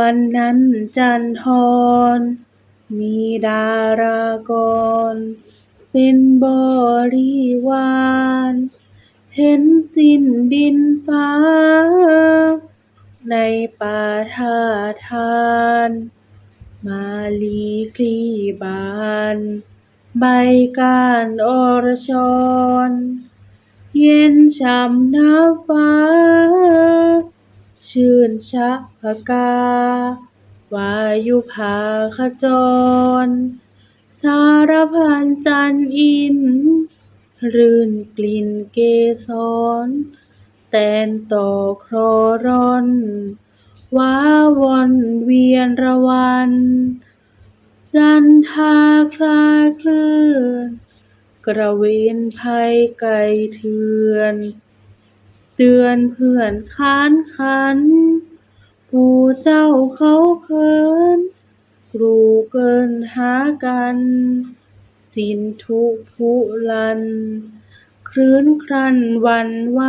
วันนั้นจันทรมีดารากร เป็นบริวาร เห็นสิ้นดินฟ้า ในป่าท่าทาน มาลีคลีบาน ใบก้านอรชร เย็นฉ่ำน้ำฟ้า ชื่นชะพกาวายุภาขจร สารพันจันอิน รื่นกลิ่นเกสร แตนต่อคลอร่อน ว้าวอนเวียนระวัน จันทาคลาเคลื่อนกระเวนภัยไกลเถื่อน เตือนเพื่อนค้านขัน ผู้เจ้าเขาเขินกรูเกินหากัน สินทุกผุลัน ครื้นครันวันไหว